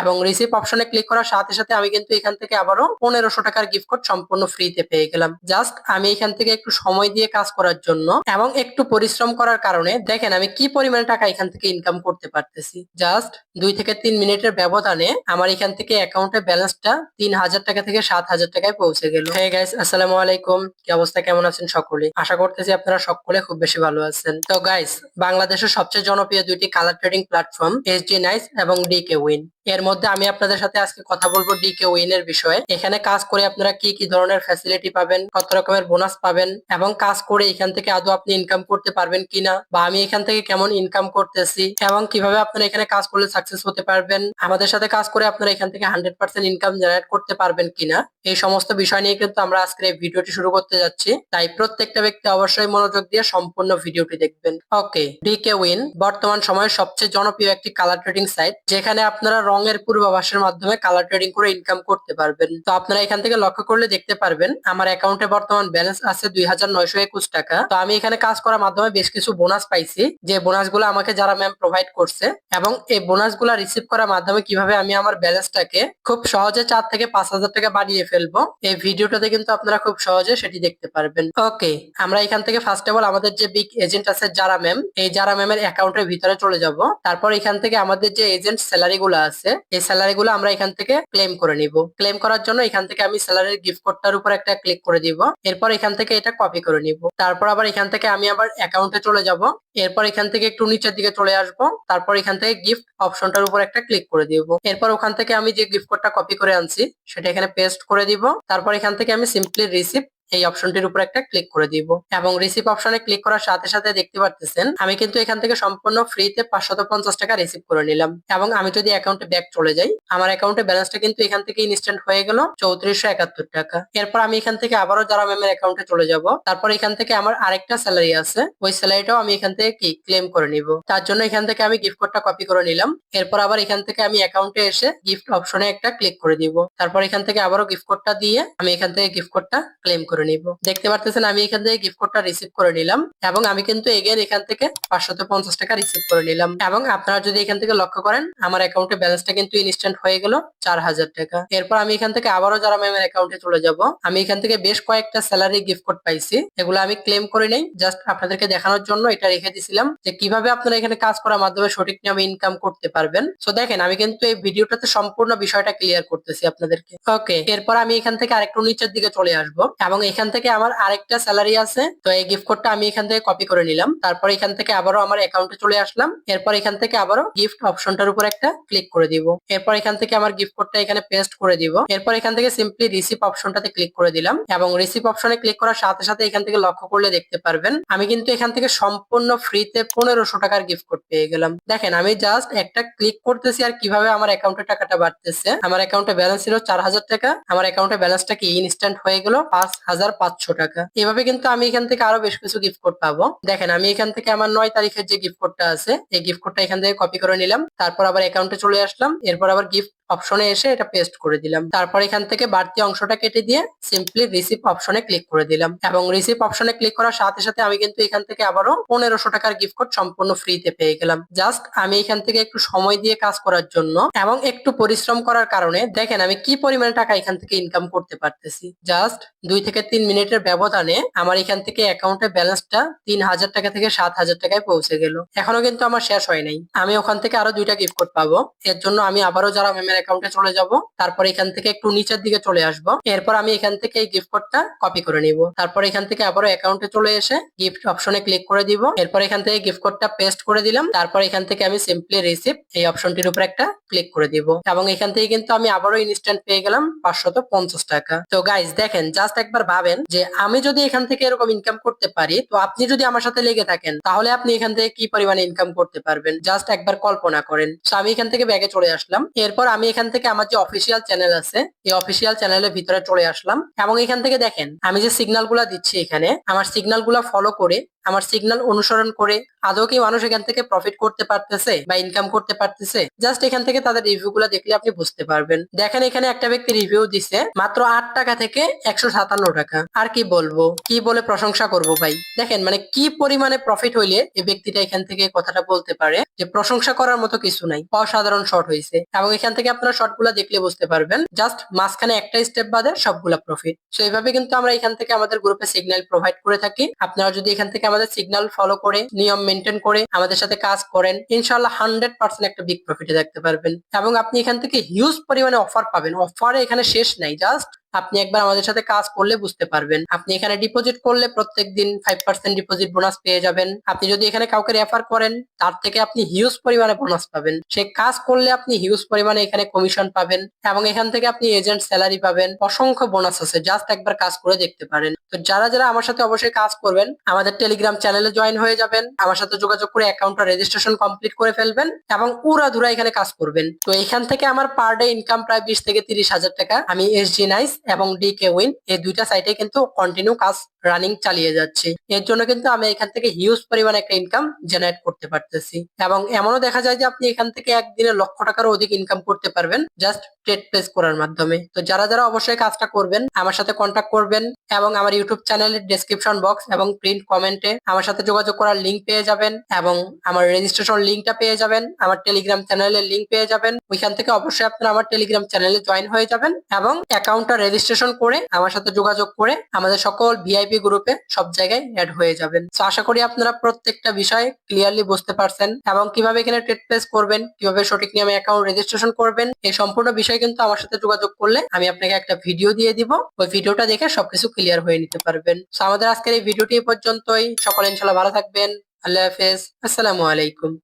এবং রিসিভ অপশনে ক্লিক করার সাথে সাথে আমি কিন্তু এখান থেকে আবারও পনেরোশো টাকার গিফট কোড সম্পূর্ণ ফ্রিতে পেয়ে গেলাম। জাস্ট আমি এখান থেকে একটু সময় দিয়ে কাজ করার জন্য এবং একটু পরিশ্রম করার কারণে দেখেন আমি কি পরিমাণে টাকা এখান থেকে ইনকাম করতে পারতেছি। জাস্ট দুই থেকে তিন মিনিটের ব্যবধানে আমার এখান থেকে অ্যাকাউন্টের ব্যালেন্সটা তিন হাজার টাকা থেকে সাত হাজার টাকায় পৌঁছে গেল। হ্যাঁ গাইস আসসালামু আলাইকুম। কি অবস্থা? কেমন আছেন সকলে? আশা করতেছি আপনারা সকলে খুব বেশি ভালো আছেন। তো গাইস বাংলাদেশের সবচেয়ে জনপ্রিয় দুইটি colour trading platform SD nice এবং ডিকে উইন এর মধ্যে আমি আপনাদের সাথে আজকে কথা বলব ডিকে উইন এর বিষয়ে। এখানে কাজ করে আপনারা কি কি ধরনের ফ্যাসিলিটি পাবেন, কত রকমের বোনাস পাবেন এবং কাজ করে এখান থেকে আদৌ আপনি ইনকাম করতে পারবেন কিনা বা আমি এখান থেকে কেমন ইনকাম করতেছি এবং কীভাবে আপনারা এখানে কাজ করলে সাকসেস হতে পারবেন, আমাদের সাথে কাজ করে আপনারা এখান থেকে হান্ড্রেড পার্সেন্ট ইনকাম জেনারেট করতে পারবেন কিনা এই সমস্ত বিষয় নিয়ে কিন্তু আমরা আজকের এই ভিডিওটি শুরু করতে যাচ্ছি। তাই প্রত্যেকটা ব্যক্তি অবশ্যই মনোযোগ দিয়ে সম্পূর্ণ ভিডিওটি দেখবেন। ওকে ডিকে উইন বর্তমান সময়ে সবচেয়ে জনপ্রিয় একটি কালার ট্রেডিং সাইট যেখানে আপনারা রঙের পূর্বাভাসের মাধ্যমে কালার ট্রেডিং করে ইনকাম করতে পারবেন। তো আপনারা এখান থেকে লক্ষ্য করলে দেখতে পারবেন, আমার অ্যাকাউন্টে বর্তমান ব্যালেন্স আছে দুই হাজার নয়শো একুশ টাকা। তো আমি এখানে কাজ করার মাধ্যমে বেশ কিছু বোনাস পাইছি, যে বোনাসগুলো আমাকে যারা ম্যাম প্রোভাইড করছে এবং এই বোনাসগুলো রিসিভ করার মাধ্যমে কীভাবে আমি আমার ব্যালেন্সটাকে খুব সহজে চার থেকে পাঁচ হাজার টাকা বাড়িয়ে ফেলব, এই ভিডিওটাতে কিন্তু আপনারা খুব সহজে সেটি দেখতে পারবেন। ওকে আমরা এখান থেকে ফার্স্ট অফ অল আমাদের যে বিগ এজেন্ট আছে যারা ম্যাম এই যারা ম্যামের অ্যাকাউন্টের ভিতরে চলে যাব, তারপর এখান থেকে আমাদের যে এজেন্ট স্যালারি গুলো আছে এই স্যালারি গুলো আমরা এখান থেকে ক্লেম করে নিব। ক্লেম করার জন্য এখান থেকে আমি স্যালারির গিফট কোডটার উপর একটা ক্লিক করে দিব। এরপর এখান থেকে এটা কপি করে নিব। তারপর আবার এখান থেকে আমি আবার অ্যাকাউন্টে চলে যাব। এরপর এখান থেকে একটু নিচের দিকে চলে আসব। তারপর এখান থেকে গিফট অপশনটার উপর একটা ক্লিক করে দিব। এরপর ওখান থেকে আমি যে গিফট কোডটা কপি করে আনছি, সেটা এখানে পেস্ট করে দিব। তারপর এখান থেকে আমি সিম্পলি রিসিভ এই অপশনটির উপর একটা ক্লিক করে দিব। এবং রিসিভ অপশনে ক্লিক করার সাথে সাথে দেখতে পারতেছেন, আমি কিন্তু এখান থেকে সম্পূর্ণ ফ্রিতে পাঁচশত পঞ্চাশ টাকা রিসিভ করে নিলাম। এবং আমি যদি অ্যাকাউন্টে ব্যাক চলে যাই, আমার অ্যাকাউন্টে ব্যালেন্সটা কিন্তু এখান থেকে ইনস্ট্যান্ট হয়ে গেল চৌত্রিশশো একাত্তর টাকা। এরপর আমি এখান থেকে আবারও যারা ম্যামের অ্যাকাউন্টে চলে যাব। তারপর এখান থেকে আমার আরেকটা স্যালারি আছে, ওই স্যালারিটাও আমি এখান থেকে কি ক্লেম করে নিব। তার জন্য এখান থেকে আমি গিফট কোডটা কপি করে নিলাম। এরপর আবার এখান থেকে আমি অ্যাকাউন্টে এসে গিফট অপশনে একটা ক্লিক করে দিব। তারপর এখান থেকে আবারও গিফট কোডটা দিয়ে আমি এখান থেকে গিফট কোডটা ক্লেম করে নিব। দেখতে পারতেছেন, আমি এখান থেকে গিফট কোডটা রিসিভ করে নিলাম এবং আমি কিন্তু এগেন এখান থেকে পাঁচশত পঞ্চাশ টাকা রিসিভ করে নিলাম। এবং আপনারা যদি এখান থেকে লক্ষ্য করেন, আমার অ্যাকাউন্টে ব্যালেন্সটা কিন্তু ইনস্ট্যান্ট হয়ে গেল চার হাজার টাকা। এরপর আমি এখান থেকে আবারও যারা ম্যামের অ্যাকাউন্টে চলে যাব, আমি এখান থেকে বেশ কয়েকটা স্যালারি গিফট কোড পাইছি। এগুলো আমি ক্লেম করে নেই জাস্ট আপনাদেরকে দেখানোর জন্য এটা রেখে দিছিলাম যে কীভাবে আপনারা এখানে কাজ করার মাধ্যমে সঠিক নিয়মে ইনকাম করতে পারবেন। সো দেখেন, আমি কিন্তু এই ভিডিওটাতে সম্পূর্ণ বিষয়টা ক্লিয়ার করতেছি আপনাদেরকে। ওকে এরপর আমি এখান থেকে আরেকটু নিচের দিকে চলে আসব এবং এখান থেকে আমার আরেকটা স্যালারি আছে। তো এই গিফট কোডটা আমি এখান থেকে কপি করে নিলাম। তারপর এখান থেকে আবারও আমার অ্যাকাউন্টে চলে আসলাম। এরপর এখান থেকে আবারও গিফট অপশনটার উপর একটা ক্লিক করে দিব। এরপর এখান থেকে আমার গিফট কোডটা এখানে পেস্ট করে দিব। এরপর এখান থেকে সিম্পলি রিসিভ অপশনটাতে ক্লিক করে দিলাম। এবং রিসিভ অপশনে ক্লিক করার সাথে সাথে এখান থেকে লক্ষ্য করলে দেখতে পারবেন, আমি কিন্তু এখান থেকে সম্পূর্ণ ফ্রিতে পনেরোশো টাকার গিফট কোড পেয়ে গেলাম। দেখেন, আমি জাস্ট একটা ক্লিক করতেছি আর কীভাবে আমার অ্যাকাউন্টে টাকাটা বাড়তেছে। আমার অ্যাকাউন্টে ব্যালেন্স ছিল চার হাজার টাকা। আমার অ্যাকাউন্টে ব্যালেন্সটা কি ইনস্ট্যান্ট হয়ে গেল? পাঁচ হাজার পাঁচশো টাকা। এভাবে কিন্তু আমি এখান থেকে আরও বেশ কিছু গিফট কোড পাবো। দেখেন, আমি এখান থেকে আমার নয় তারিখের যে গিফট কোডটা আছে, এই গিফট কোডটা এখান থেকে কপি করে নিলাম। তারপর আবার অ্যাকাউন্টে চলে আসলাম। এরপর আবার গিফট অপশনে এসে এটা পেস্ট করে দিলাম। তারপর এখান থেকে বাড়তি অংশটা কেটে দিয়ে সিম্পলি রিসিভ অপশনে ক্লিক করে দিলাম। এবং রিসিভ অপশনে ক্লিক করার সাথে সাথে আমি কিন্তু এখান থেকে আবারও পনেরোশো টাকার গিফট কোড সম্পূর্ণ ফ্রিতে পেয়ে গেলাম। জাস্ট আমি এখান থেকে একটু সময় দিয়ে কাজ করার জন্য এবং একটু পরিশ্রম করার কারণে দেখেন আমি কি পরিমাণে টাকা এখান থেকে ইনকাম করতে পারতেছি। জাস্ট দুই থেকে তিন মিনিটের ব্যবধানে আমার এখান থেকে অ্যাকাউন্টে ব্যালেন্সটা তিন হাজার টাকা থেকে সাত হাজার টাকায় পৌঁছে গেল। এখনও কিন্তু আমার শেষ হয় নাই। আমি ওখান থেকে আরও দুইটা গিফট কোড পাবো। এর জন্য আমি আবারও যারা ম্যামের অ্যাকাউন্টে চলে যাব। তারপর এখান থেকে একটু নিচের দিকে চলে আসব। এরপর আমি এখান থেকে এই গিফট কোডটা কপি করে নিব। তারপর এখান থেকে আবারও অ্যাকাউন্টে চলে এসে গিফট অপশনে ক্লিক করে দিব। এরপর এখান থেকে গিফট কোডটা পেস্ট করে দিলাম। তারপর এখান থেকে আমি সিম্পলি রিসিভ এই অপশনটির উপর একটা ক্লিক করে দিব। এবং এখান থেকে কিন্তু আমি আবারও ইনস্ট্যান্ট পেয়ে গেলাম পাঁচশত পঞ্চাশ টাকা। তো গাইজ দেখেন জাস্ট একবার ভাবেন যে আমি যদি এখান থেকে এরকম ইনকাম করতে পারি, তো আপনি যদি আমার সাথে লেগে থাকেন, তাহলে আপনি এখান থেকে কি পরিমাণে ইনকাম করতে পারবেন? জাস্ট একবার কল্পনা করেন। তো আমি এখান থেকে ব্যাগে চলে আসলাম। এরপর আমি এখান থেকে আমার যে অফিসিয়াল চ্যানেল আছে, এই অফিসিয়াল চ্যানেলের ভিতরে চলে আসলাম। এবং এখান থেকে দেখেন, আমি যে সিগন্যালগুলা দিচ্ছি এখানে, আমার সিগন্যালগুলা ফলো করে, আমার সিগন্যাল অনুসরণ করে আদৌ কি মানুষ এখান থেকে প্রফিট করতে পারতেছে বা ইনকাম করতে পারতেছে? জাস্ট এখান থেকে তাদের রিভিউ গুলা দেখলে আপনি বুঝতে পারবেন। দেখেন, এখানে একটা ব্যক্তি রিভিউ দিছে, মাত্র আট টাকা থেকে একশো সাতান্ন টাকা। আর কি বলব? কি বলে প্রশংসা করব ভাই? দেখেন মানে কি পরিমাণে প্রফিট হইলে এই ব্যক্তিটা এখান থেকে কথাটা বলতে পারে? যে প্রশংসা করার মতো কিছু নাই। অসাধারণ শর্ট হয়েছে এবং এখান থেকে আপনারা শর্টগুলো দেখলে বুঝতে পারবেন। জাস্ট মাঝখানে একটা স্টেপ বাদে সবগুলা প্রফিট সো এইভাবে কিন্তু আমরা এখান থেকে আমাদের গ্রুপে সিগন্যাল প্রোভাইড করে থাকি। আপনারা যদি এখান থেকে আমাদের সিগন্যাল ফলো করে, নিয়ম মেনটেন করে, আমাদের সাথে কাজ করেন ইনশাল্লাহ হান্ড্রেড পার্সেন্ট একটা বিগ প্রফিটে দেখতে পারবেন। এবং আপনি এখান থেকে হিউজ পরিমাণে অফার পাবেন। অফারে এখানে শেষ নাই, জাস্ট আপনি একবার আমাদের সাথে কাজ করলে বুঝতে পারবেন। আপনি এখানে ডিপোজিট করলে প্রত্যেক দিন ফাইভ পার্সেন্ট ডিপোজিট বোনাস পেয়ে যাবেন। আপনি যদি এখানে কাউকে রেফার করেন, তার থেকে আপনি হিউজ পরিমাণে বোনাস পাবেন। সে কাজ করলে আপনি হিউজ পরিমাণে এখানে কমিশন পাবেন এবং এখান থেকে আপনি এজেন্ট স্যালারি পাবেন। অসংখ্য বোনাস আছে জাস্ট একবার কাজ করে দেখতে পারেন। তো যারা যারা আমার সাথে অবশ্যই কাজ করবেন, আমাদের টেলিগ্রাম চ্যানেলে জয়েন হয়ে যাবেন। আমার সাথে যোগাযোগ করে অ্যাকাউন্টটা রেজিস্ট্রেশন কমপ্লিট করে ফেলবেন এবং উড়া ধুরা এখানে কাজ করবেন। তো এখান থেকে আমার পার ডে ইনকাম প্রায় বিশ থেকে তিরিশ হাজার টাকা। আমি এসজি নাইস এবং ডি কে উইন এই দুইটা সাইটে কিন্তু কন্টিনিউ কাজ রানিং চালিয়ে যাচ্ছে। এর জন্য কিন্তু আমি এখান থেকে হিউজ পরিমাণে একটা ইনকাম জেনারেট করতে পারতেছি। এবং এমনও দেখা যায় যে আপনি এখান থেকে একদিনে লক্ষ টাকারও অধিক ইনকাম করতে পারবেন জাস্ট ট্রেড প্লেস করার মাধ্যমে। তো যারা যারা অবশ্যই কাজটা করবেন, আমার সাথে কন্ট্যাক্ট করবেন এবং আমার ইউটিউব চ্যানেলের ডেসক্রিপশন বক্স এবং প্রিন্ট কমেন্টে আমার সাথে যোগাযোগ করার লিঙ্ক পেয়ে যাবেন এবং আমার রেজিস্ট্রেশন লিঙ্কটা পেয়ে যাবেন, আমার টেলিগ্রাম চ্যানেলের লিঙ্ক পেয়ে যাবেন। ওইখান থেকে অবশ্যই আপনারা আমার টেলিগ্রাম চ্যানেলে জয়েন হয়ে যাবেন এবং অ্যাকাউন্টটা রেজিস্ট্রেশন করে, আমার সাথে যোগাযোগ করে আমাদের সকল ভিআইপি গ্রুপে সব জায়গায় অ্যাড হয়ে যাবেন। তো আশা করি আপনারা প্রত্যেকটা বিষয় ক্লিয়ারলি বুঝতে পারছেন এবং কীভাবে এখানে ট্রেড প্লেস করবেন, কীভাবে সঠিক নিয়মে অ্যাকাউন্ট রেজিস্ট্রেশন করবেন, এই সম্পূর্ণ বিষয় কিন্তু আমার সাথে যোগাযোগ করলে আমি আপনাকে একটা ভিডিও দিয়ে দিব। ওই ভিডিওটা দেখে সবকিছু ক্লিয়ার হয়ে নিতে পারবেন। তো আমাদের আজকের এই ভিডিওটি পর্যন্তই। সকলে ইনশাল্লাহ ভালো থাকবেন। আল্লাহ হাফেজ। আসসালামু আলাইকুম।